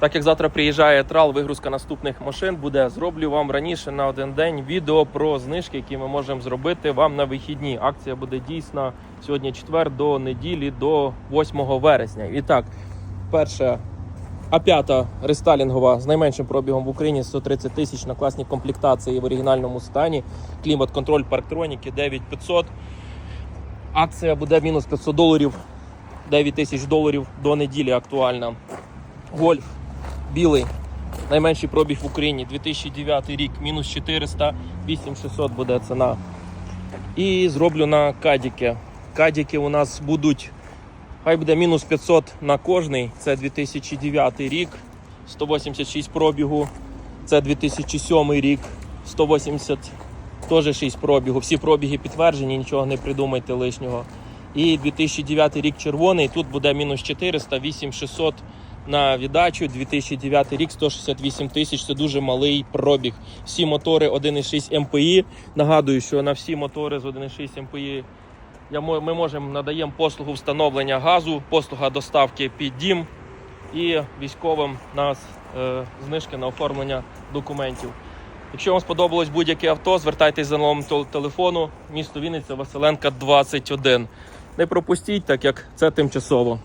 Так як завтра приїжджає трал, вигрузка наступних машин буде. Зроблю вам раніше на один день відео про знижки, які ми можемо зробити вам на вихідні. Акція буде дійсна сьогодні четвер до неділі, до 8 вересня. І так, перше. А5 рестайлінгова з найменшим пробігом в Україні 130 тисяч на класній комплектації в оригінальному стані. Клімат-контроль парктроніки 9500. Акція буде мінус 500 доларів, 9 тисяч доларів до неділі актуальна. Гольф білий, найменший пробіг в Україні. 2009 рік, мінус 400, 8600 буде ціна. І зроблю на кадіки. Кадіки у нас будуть, хай буде мінус 500 на кожний, це 2009 рік, 186 пробігу, це 2007 рік, 180 теж 6 пробігу. Всі пробіги підтверджені, нічого не придумайте лишнього. І 2009 рік червоний, тут буде мінус 400, 8600 на віддачу. 2009 рік 168 тисяч. Це дуже малий пробіг. Всі мотори 1,6 МПІ. Нагадую, що на всі мотори з 1,6 МПІ ми можемо надаємо послугу встановлення газу, послуга доставки під дім і військовим нас е, знижки на оформлення документів. Якщо вам сподобалось будь-яке авто, звертайтесь за номером телефону. Місто Вінниця, Василенка, 21. Не пропустіть, так як це тимчасово.